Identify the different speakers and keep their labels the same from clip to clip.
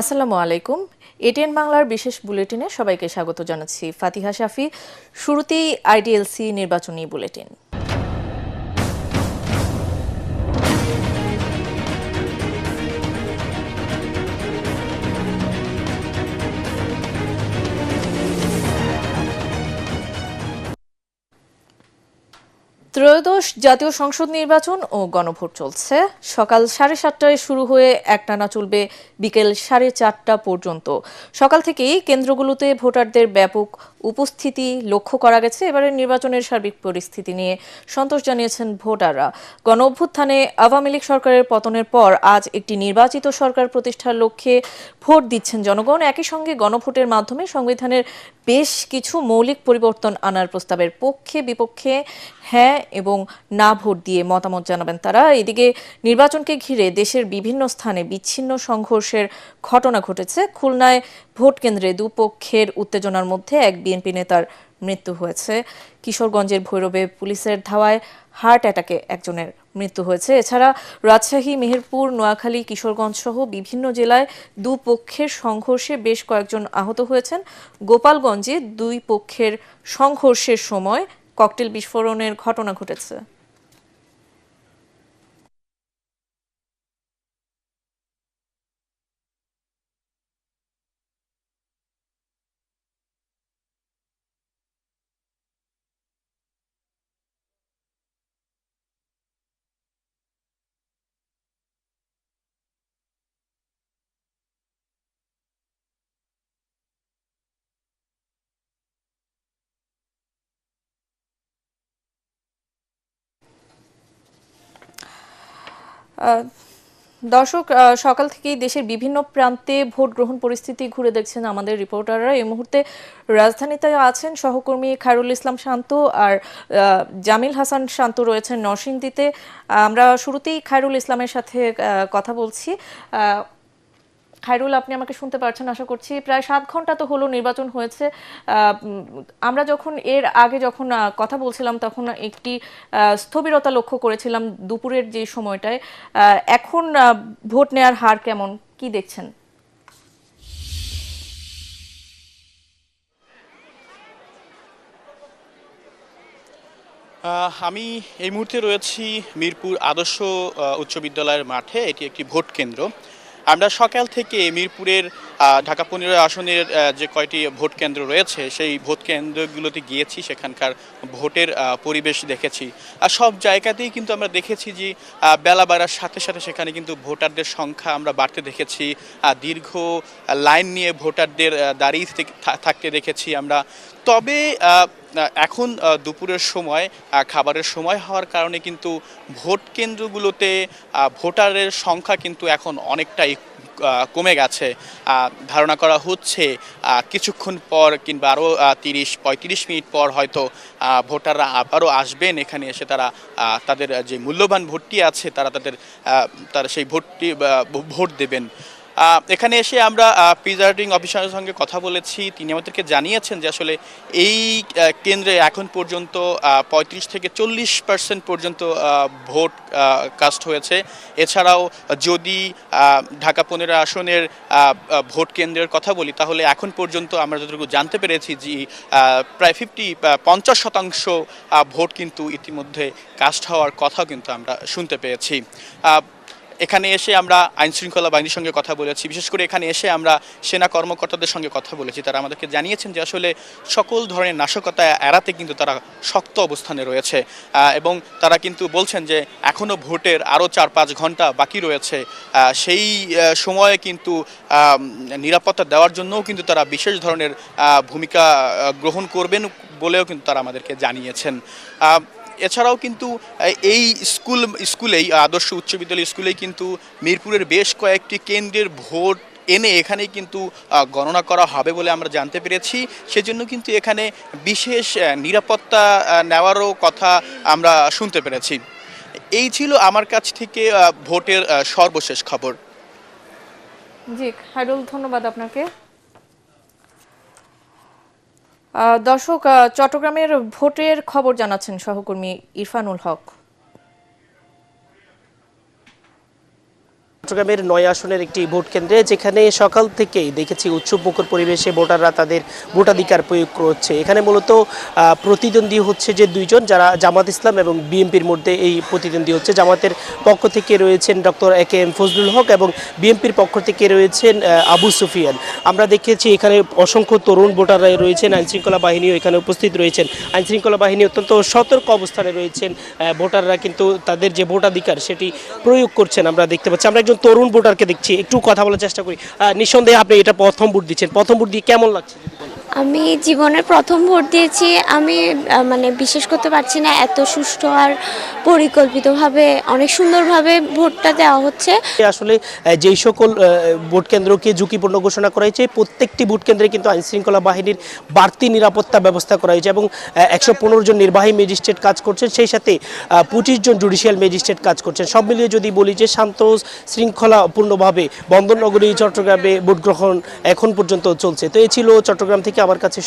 Speaker 1: আসসালামু আলাইকুম। এটিএন বাংলার বিশেষ বুলেটিনে সবাইকে স্বাগত জানাচ্ছি। ফাতিহা শাফি, শুরুতেই আইডিএলসি নির্বাচনী বুলেটিন। ত্রয়োদশ জাতীয় সংসদ নির্বাচন ও গণভোট চলছে। সকাল সাড়ে সাতটায় শুরু হয়ে একটানা চলবে বিকেল সাড়ে চারটা পর্যন্ত। সকাল থেকেই কেন্দ্রগুলোতে ভোটারদের ব্যাপক উপস্থিতি লক্ষ্য করা গেছে। এবারের নির্বাচনের সার্বিক পরিস্থিতি নিয়ে সন্তোষ জানিয়েছেন ভোটাররা। গণ অভ্যুত্থানে আওয়ামী লীগ সরকারের পতনের পর আজ একটি নির্বাচিত সরকার প্রতিষ্ঠার লক্ষ্যে ভোট দিচ্ছেন জনগণ। একই সঙ্গে গণভোটের মাধ্যমে সংবিধানের বেশ কিছু মৌলিক পরিবর্তন আনার প্রস্তাবের পক্ষে, বিপক্ষে হ্যাঁ এবং না ভোট দিয়ে মতামত জানাবেন তারা। এদিকে নির্বাচনকে ঘিরে দেশের বিভিন্ন স্থানে বিচ্ছিন্ন সংঘর্ষের ঘটনা ঘটেছে। খুলনায় ভোট কেন্দ্রে দুপক্ষের উত্তেজনার মধ্যে এক বিএনপি নেতার মৃত্যু হয়েছে। কিশোরগঞ্জের ভৈরবে পুলিশের ধাওয়ায় হার্ট অ্যাটাকে একজনের মৃত্যু হয়েছে। এছাড়া রাজশাহী, মেহেরপুর, নোয়াখালী, কিশোরগঞ্জ সহ বিভিন্ন জেলায় দুপক্ষের সংঘর্ষে বেশ কয়েকজন আহত হয়েছেন। গোপালগঞ্জে দুই পক্ষের সংঘর্ষের সময় ককটেল বিস্ফোরণের ঘটনা ঘটেছে। দর্শক সকাল থেকেই দেশের বিভিন্ন প্রান্তে ভোট গ্রহণ পরিস্থিতি ঘুরে দেখছেন আমাদের রিপোর্টাররা। এই মুহূর্তে রাজধানীতে আছেন সহকর্মী খায়রুল ইসলাম শান্ত আর জামিল হাসান শান্ত রয়েছেন নরসিংদীতে। আমরা শুরুতেই খায়রুল ইসলামের সাথে কথা বলছি। আহ, খায়রুল আপনি আমাকে শুনতে পারছেন আশা করছি। প্রায় সাত ঘণ্টা তো হলো নির্বাচন হয়েছে। আমরা যখন এর আগে যখন কথা বলছিলাম তখন একটি স্থবিরতা লক্ষ্য করেছিলাম দুপুরের যে সময়টায়। এখন ভোট নেয়ার হার কেমন? কি দেখছেন?
Speaker 2: আমি এই মুহূর্তে রয়েছি মিরপুর আদর্শ উচ্চ বিদ্যালয়ের মাঠে। এটি একটি ভোট কেন্দ্র। আমরা সকাল থেকে মিরপুরের ঢাকা পনেরো আসনের যে কয়টি ভোট কেন্দ্র রয়েছে, সেই ভোট কেন্দ্রগুলোতে গিয়েছি, সেখানকার ভোটের পরিবেশ দেখেছি। আর সব জায়গাতেই কিন্তু আমরা দেখেছি যে বেলা বাড়ার সাথে সাথে সেখানে কিন্তু ভোটারদের সংখ্যা আমরা বাড়তে দেখেছি। দীর্ঘ লাইন নিয়ে ভোটারদের দাঁড়িয়ে থাকতে দেখেছি আমরা। তবে এখন দুপুরের সময় খাবারের সময় হওয়ার কারণে কিন্তু ভোট কেন্দ্রগুলোতে ভোটারের সংখ্যা কিন্তু এখন অনেকটাই কমে গেছে। ধারণা করা হচ্ছে কিছুক্ষণ পর কিংবা আরও তিরিশ, পঁয়ত্রিশ মিনিট পর হয়তো ভোটাররা আবারও আসবেন। এখানে এসে তারা তাদের যে মূল্যবান ভোটটি আছে, তারা তাদের তারা সেই ভোটটি ভোট দেবেন। এখানে এসে আমরা প্রিজার্ভিং অফিসারের সঙ্গে কথা বলেছি। তিনি আমাদেরকে জানিয়েছেন যে আসলে এই কেন্দ্রে এখন পর্যন্ত পঁয়ত্রিশ থেকে চল্লিশ পার্সেন্ট পর্যন্ত ভোট কাস্ট হয়েছে। এছাড়াও যদি ঢাকা পনেরো আসনের ভোট কেন্দ্রের কথা বলি, তাহলে এখন পর্যন্ত আমরা যতটুকু জানতে পেরেছি যে প্রায় ফিফটি পঞ্চাশ শতাংশ ভোট কিন্তু ইতিমধ্যে কাস্ট হওয়ার কথাও কিন্তু আমরা শুনতে পেয়েছি। এখানে এসে আমরা আইন শৃঙ্খলা বাহিনীর সঙ্গে কথা বলেছি। বিশেষ করে এখানে এসে আমরা সেনা কর্মকর্তাদের সঙ্গে কথা বলেছি। তারা আমাদেরকে জানিয়েছেন যে আসলে সকল ধরনের নাশকতা এড়াতে কিন্তু তারা শক্ত অবস্থানে রয়েছে। এবং তারা কিন্তু বলছেন যে এখনও ভোটের আরও চার পাঁচ ঘণ্টা বাকি রয়েছে। সেই সময়ে কিন্তু নিরাপত্তা দেওয়ার জন্যও কিন্তু তারা বিশেষ ধরনের ভূমিকা গ্রহণ করবেন বলেও কিন্তু তারা আমাদেরকে জানিয়েছেন। এছাড়াও কিন্তু এই স্কুল, স্কুলেই, আদর্শ উচ্চ বিদ্যালয় স্কুলেই কিন্তু মিরপুরের বেশ কয়েকটি কেন্দ্রের ভোট এনে এখানেই কিন্তু গণনা করা হবে বলে আমরা জানতে পেরেছি। সেজন্য কিন্তু এখানে বিশেষ নিরাপত্তা নেওয়ারও কথা আমরা শুনতে পেরেছি। এই ছিল আমার কাছ থেকে ভোটের সর্বশেষ খবর।
Speaker 1: জি, খায়রুল, ধন্যবাদ আপনাকে। দর্শক চট্টগ্রামের ভোটের খবর জানাচ্ছেন সহকর্মী ইরফানুল হক।
Speaker 3: চট্টগ্রামের নয় আসনের একটি ভোট কেন্দ্রে, যেখানে সকাল থেকেই দেখেছি উৎসব মুখর পরিবেশে ভোটাররা তাদের ভোটাধিকার প্রয়োগ করছে। এখানে মূলত প্রতিদ্বন্দ্বী হচ্ছে যে দুইজন, যারা জামাত ইসলাম এবং বিএনপির মধ্যে এই প্রতিদ্বন্দ্বী হচ্ছে। জামাতের পক্ষ থেকে রয়েছেন doctor A K M Fazlul Haque এবং বিএনপির পক্ষ থেকে রয়েছেন আবু সুফিয়ান। আমরা দেখেছি এখানে অসংখ্য তরুণ ভোটাররা রয়েছেন, আইনশৃঙ্খলা বাহিনীও এখানে উপস্থিত রয়েছেন। আইনশৃঙ্খলা বাহিনী অত্যন্ত সতর্ক অবস্থানে রয়েছেন ভোটাররা কিন্তু তাদের যে ভোটাধিকার সেটি প্রয়োগ করছেন, আমরা দেখতে পাচ্ছি। আমরা একজন তরুণ ভোটারকে দেখছি, একটু কথা বলার চেষ্টা করি নিঃসন্দেহে আপনি এটা প্রথম ভোট দিচ্ছেন প্রথম ভোট দিয়ে কেমন লাগছে?
Speaker 4: আমি জীবনের প্রথম ভোট দিয়েছি। আমি মানে বিশ্বাস করতে পারছি না এত সুষ্ঠু আর পরিকল্পিতভাবে অনেক সুন্দরভাবে ভোটটা দেওয়া হচ্ছে।
Speaker 3: আসলে যেই সকল ভোট কেন্দ্রকে ঝুঁকিপূর্ণ ঘোষণা করা হয়েছে, প্রত্যেকটি ভোট কেন্দ্রে কিন্তু আইন শৃঙ্খলা বাহিনীর বাড়তি নিরাপত্তা ব্যবস্থা করা হয়েছে এবং একশো পনেরো জন নির্বাহী ম্যাজিস্ট্রেট কাজ করছেন, সেই সাথে পঁচিশ জন জুডিশিয়াল ম্যাজিস্ট্রেট কাজ করছেন। সব মিলিয়ে যদি বলি যে শান্ত শৃঙ্খলাপূর্ণভাবে বন্দরনগরী চট্টগ্রামে ভোট গ্রহণ এখন পর্যন্ত চলছে। তো এই ছিল চট্টগ্রাম থেকে আমার কাছে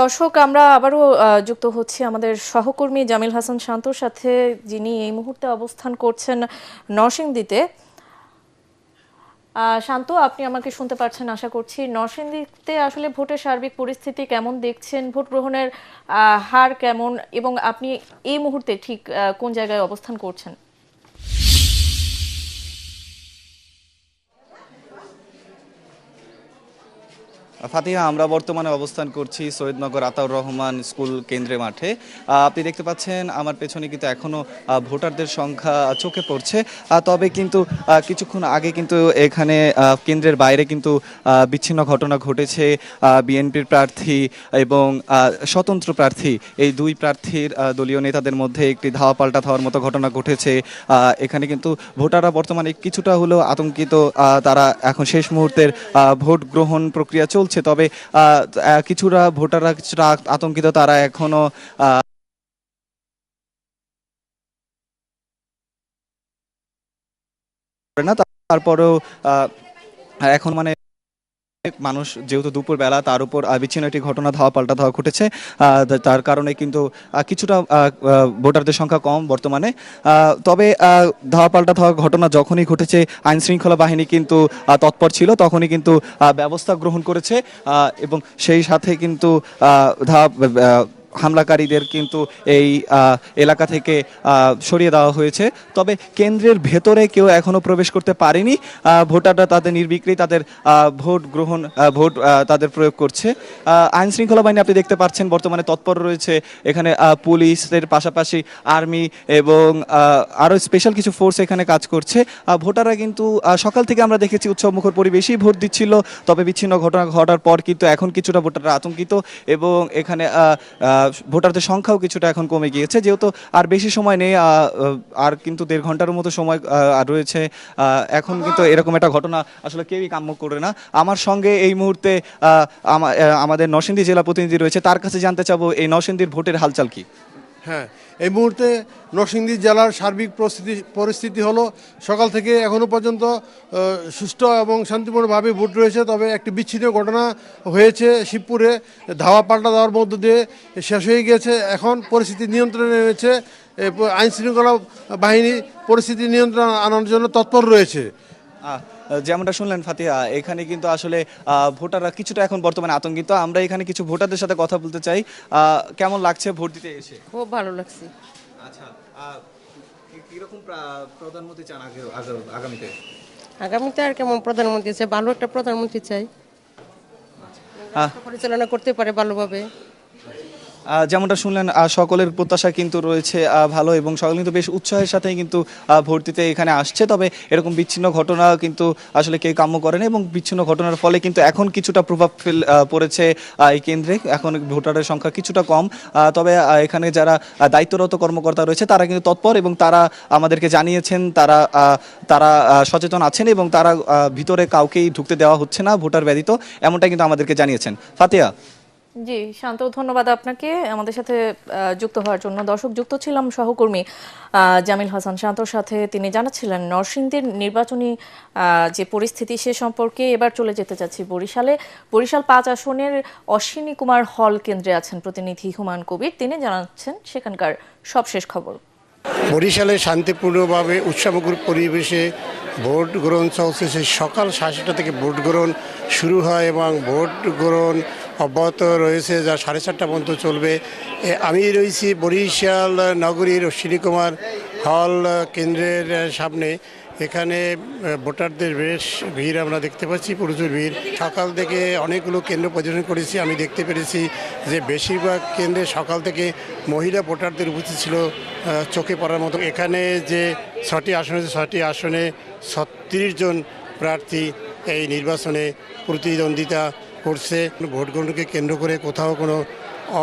Speaker 1: দর্শক, আমরা আবারও যুক্ত হচ্ছি আমাদের সহকর্মী জামিল হাসান শান্তর সাথে, যিনি এই মুহূর্তে অবস্থান করছেন নরসিংদীতে। শান্ত, আপনি আমাকে শুনতে পারছেন আশা করছি। নরসিংদীতে আসলে ভোটের সার্বিক পরিস্থিতি কেমন দেখছেন? ভোট গ্রহণের হার কেমন? এবং আপনি এই মুহূর্তে ঠিক কোন জায়গায় অবস্থান করছেন?
Speaker 5: ফাতিহা, আমরা বর্তমানে অবস্থান করছি সৈয়দনগর আতাউর রহমান স্কুল কেন্দ্রে মাঠে। আপনি দেখতে পাচ্ছেন, আমার পেছনে কিন্তু এখনও ভোটারদের সংখ্যা চোখে পড়ছে। তবে কিন্তু কিছুক্ষণ আগে কিন্তু এখানে কেন্দ্রের বাইরে কিন্তু বিচ্ছিন্ন ঘটনা ঘটেছে। বিএনপির প্রার্থী এবং স্বতন্ত্র প্রার্থী, এই দুই প্রার্থীর দলীয় নেতাদের মধ্যে একটি ধাওয়া পাল্টা ধাওয়ার মতো ঘটনা ঘটেছে। এখানে কিন্তু ভোটাররা বর্তমানে কিছুটা হলেও আতঙ্কিত। তারা এখন শেষ মুহূর্তের ভোট গ্রহণ প্রক্রিয়া চলছে। তবে আহ, আহ, কিছুটা ভোটাররা কিছুটা আতঙ্কিত তারা এখনও না তারপরেও এখন মানে মানুষ যেহেতু দুপুরবেলা, তার উপর বিচ্ছিন্ন একটি ঘটনা ধাওয়া পাল্টা ধাওয়া ঘটেছে। তার কারণে কিন্তু কিছুটা ভোটারদের সংখ্যা কম বর্তমানে। তবে ধাওয়া পাল্টা ধাওয়া ঘটনা যখনই ঘটেছে আইন শৃঙ্খলা বাহিনী কিন্তু তৎপর ছিল, তখনই কিন্তু ব্যবস্থা গ্রহণ করেছে। এবং সেই সাথে কিন্তু ধাওয়া হামলাকারীদের কিন্তু এই এলাকা থেকে সরিয়ে দেওয়া হয়েছে। তবে কেন্দ্রের ভেতরে কেউ এখনও প্রবেশ করতে পারেনি। ভোটাররা তাদের নির্বিক্রি তাদের ভোট গ্রহণ ভোট তাদের প্রয়োগ করছে। আইন শৃঙ্খলা বাহিনী আপনি দেখতে পাচ্ছেন, বর্তমানে তৎপর রয়েছে। এখানে পুলিশের পাশাপাশি আর্মি এবং আরও স্পেশাল কিছু ফোর্স এখানে কাজ করছে। ভোটাররা কিন্তু সকাল থেকে আমরা দেখেছি উৎসবমুখর পরিবেশেই ভোট দিচ্ছিল। তবে বিচ্ছিন্ন ঘটনা ঘটার পর কিন্তু এখন কিছুটা ভোটাররা আতঙ্কিত এবং এখানে ভোটারদের সংখ্যাও কিছুটা এখন কমে গিয়েছে, যেহেতু আর বেশি সময় নেই আর কিন্তু দেড় ঘণ্টার মতো সময় রয়েছে এখন কিন্তু এরকম একটা ঘটনা আসলে কেউই কাম্য করে না। আমার সঙ্গে এই মুহূর্তে আমাদের নরসিংদী জেলা প্রতিনিধি রয়েছে, তার কাছে জানতে চাবো এই নরসিংদীর ভোটের হালচাল কি?
Speaker 6: হ্যাঁ এই মুহূর্তে নরসিংদী জেলার সার্বিক পরিস্থিতি পরিস্থিতি হলো সকাল থেকে এখনও পর্যন্ত সুষ্ঠু এবং শান্তিপূর্ণভাবে ভোট রয়েছে, তবে একটি বিচ্ছিন্ন ঘটনা হয়েছে শিবপুরে। ধাওয়া পাল্টা দেওয়ার মধ্য দিয়ে শেষ হয়ে গিয়েছে। এখন পরিস্থিতি নিয়ন্ত্রণে এনেছে আইনশৃঙ্খলা বাহিনী পরিস্থিতি নিয়ন্ত্রণ আনার জন্য তৎপর রয়েছে।
Speaker 5: যেমনটা শুনলেন ফাতিহা এখানে কিন্তু আসলে ভোটাররা কিছুটা এখন বর্তমানে আতঙ্কিত। আমরা এখানে কিছু ভোটারদের সাথে কথা বলতে চাই। কেমন লাগছে ভোট দিতে এসে?
Speaker 7: খুব ভালো লাগছে।
Speaker 5: আচ্ছা কীরকম প্রধানমন্ত্রী চান আগামীতে?
Speaker 7: আগামীতে আর কেমন প্রধানমন্ত্রী চাই? ভালো একটা প্রধানমন্ত্রী চাই। পরিচালনা করতে পারে ভালোভাবে।
Speaker 5: যেমনটা শুনলেন সকলের প্রত্যাশা কিন্তু রয়েছে ভালো এবং সকলে কিন্তু বেশ উৎসাহের সাথেই কিন্তু ভর্তিতে এখানে আসছে। তবে এরকম বিচ্ছিন্ন ঘটনা কিন্তু আসলে কেউ কাম্য করেন এবং বিচ্ছিন্ন ঘটনার ফলে কিন্তু এখন কিছুটা প্রভাব ফেল পড়েছে এই কেন্দ্রে। এখন ভোটারের সংখ্যা কিছুটা কম। তবে এখানে যারা দায়িত্বরত কর্মকর্তা রয়েছে, তারা কিন্তু তৎপর এবং তারা আমাদেরকে জানিয়েছেন, তারা তারা সচেতন আছেন এবং তারা ভিতরে কাউকেই ঢুকতে দেওয়া হচ্ছে না ভোটার ব্যতীত। এমনটা কিন্তু আমাদেরকে জানিয়েছেন। ফাতিয়া।
Speaker 1: জি, শান্ত, ধন্যবাদ আপনাকে। আমাদের সাথে যুক্ত হওয়ার জন্য দর্শক যুক্ত ছিলাম সহকর্মী জামিল হাসান। শান্তর সাথে তিনি জানাচ্ছিলেন, নরসিংদীর নির্বাচনী যে পরিস্থিতি সে সম্পর্কে এবার চলে যেতে চাচ্ছি বরিশালে। বরিশাল পাঁচ আসনের অশ্বিনী কুমার হল কেন্দ্রে আছেন প্রতিনিধি হুমায়ুন কবির। তিনি জানাচ্ছেন সেখানকার সবশেষ খবর।
Speaker 8: বরিশালে শান্তিপূর্ণভাবে উৎসবগুর পরিবেশে ভোট গ্রহণ চলছে। সকাল সাড়ে থেকে ভোট গ্রহণ শুরু হয় এবং ভোট গ্রহণ অব্যাহত রয়েছে, যা সাড়ে চারটা পর্যন্ত চলবে। আমি রয়েছি বরিশাল নগরীর অশ্বিনী কুমার হল কেন্দ্রের সামনে। এখানে ভোটারদের বেশ ভিড় আমরা দেখতে পাচ্ছি, প্রচুর ভিড়। সকাল থেকে অনেকগুলো কেন্দ্র পরিদর্শন করেছি, আমি দেখতে পেরেছি যে বেশিরভাগ কেন্দ্রে সকাল থেকে মহিলা ভোটারদের উপস্থিত ছিল চোখে পড়ার মতো। এখানে যে ছটি আসন ছটি আসনে ছত্রিশ জন প্রার্থী এই নির্বাচনে প্রতিদ্বন্দ্বিতা করছে। ভোট গ্রহণকে কেন্দ্র করে কোথাও কোনো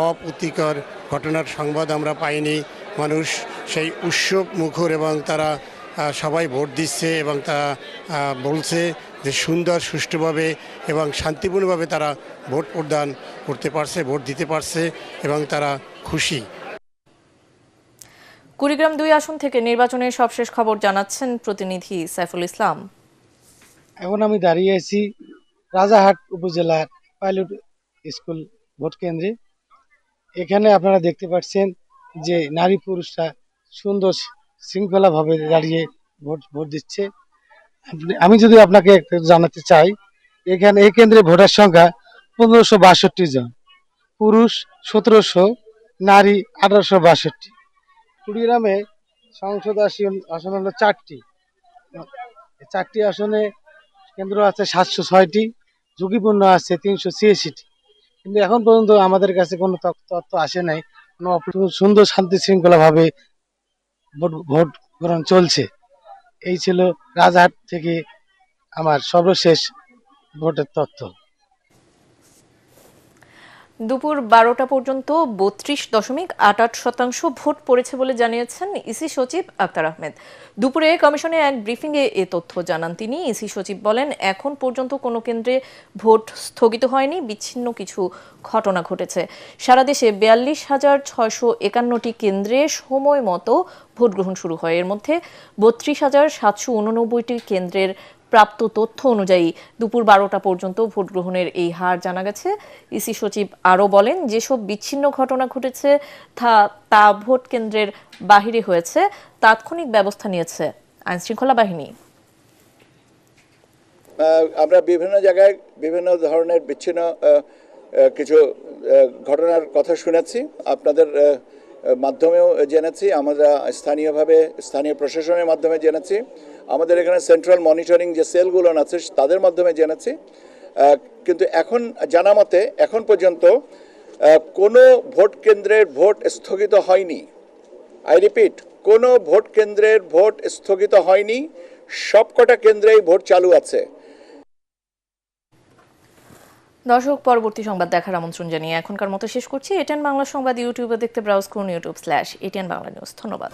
Speaker 8: অপ্রীতিকর ঘটনার সংবাদ আমরা পাইনি। মানুষ সেই উৎসব মুখর এবং তারা সবাই ভোট দিচ্ছে এবং তারা বলছে যে সুন্দর সুষ্ঠুভাবে এবং শান্তিপূর্ণভাবে তারা ভোট প্রদান করতে পারছে ভোট দিতে পারছে এবং তারা খুশি।
Speaker 1: কুড়িগ্রাম দুই আসন থেকে নির্বাচনের সবশেষ খবর জানাচ্ছেন প্রতিনিধি সাইফুল ইসলাম।
Speaker 9: এখন আমি দাঁড়িয়ে আছি রাজাহাট উপজেলার পাইলট স্কুল ভোট কেন্দ্রে। এখানে আপনারা দেখতে পাচ্ছেন যে নারী পুরুষরা সুন্দর শৃঙ্খলাভাবে দাঁড়িয়ে ভোট ভোট দিচ্ছে। আমি যদি আপনাকে জানাতে চাই, এখানে, এই কেন্দ্রে ভোটার সংখ্যা পনেরোশো বাষট্টি জন। পুরুষ সতেরোশো, নারী আঠারোশো বাষট্টি। কুড়িগ্রামে সংসদ আসন আসন হলো চারটি। চারটি আসনে কেন্দ্র আছে সাতশো ছয়টি। ঝুঁকিপূর্ণ আসছে তিনশো ছিয়াশিটি। কিন্তু এখন পর্যন্ত আমাদের কাছে কোনো তথ্য আসে নাই, কোনো সুন্দর শান্তি শৃঙ্খলাভাবে ভোট ভোট গ্রহণ চলছে। এই ছিল রাজহাট থেকে আমার সর্বশেষ ভোটের তথ্য।
Speaker 1: দুপুর বারোটা পর্যন্ত বত্রিশ দশমিক আট আট শতাংশ ভোট পড়েছে বলে জানিয়েছেন ইসি সচিব আক্তার আহমেদ। দুপুরে কমিশনে এক ব্রিফিংয়ে এ তথ্য জানান তিনি। ইসি সচিব বলেন, এখন পর্যন্ত কোনো কেন্দ্রে ভোট স্থগিত হয়নি, বিচ্ছিন্ন কিছু ঘটনা ঘটেছে। সারা দেশে বিয়াল্লিশ হাজার ছয়শো একান্নটি কেন্দ্রে সময় মতো ভোট গ্রহণ শুরু হয়। এর মধ্যে বত্রিশ হাজার সাতশো উননব্বইটি কেন্দ্রের প্রাপ্ত তথ্য অনুযায়ী দুপুর বারোটা পর্যন্ত ভোট গ্রহণের এই হার জানা গেছে। ইসি সচিব আরও বলেন, যেসব বিচ্ছিন্ন ঘটনা ঘটেছে তা তা ভোট কেন্দ্রের বাহিরে হয়েছে, তাৎক্ষণিক ব্যবস্থা নিয়েছে আইনশৃঙ্খলা বাহিনী।
Speaker 10: আমরা বিভিন্ন জায়গায় বিভিন্ন ধরনের বিচ্ছিন্ন কিছু ঘটনার কথা শুনেছি। আপনাদের মাধ্যমেও জেনেছি, আমরা স্থানীয়ভাবে, স্থানীয় প্রশাসনের মাধ্যমে জেনেছি। আমাদের এখানে সেন্ট্রাল মনিটরিং যে সেলগুলো আছে, তাদের মাধ্যমে জেনেছি। কিন্তু এখন জানা মতে, এখন পর্যন্ত কোনো ভোট কেন্দ্রের ভোট স্থগিত হয়নি। আই রিপিট কোনো ভোট কেন্দ্রের ভোট স্থগিত হয়নি। সবকটা কেন্দ্রেই ভোট চালু আছে।
Speaker 1: দর্শক, পরবর্তী সংবাদ দেখার আমন্ত্রণ জানিয়ে এখনকার মতো শেষ করছি। এটিএন বাংলা সংবাদ ইউটিউবে দেখতে ব্রাউজ করুন YouTube slash ATN Bangla news ধন্যবাদ।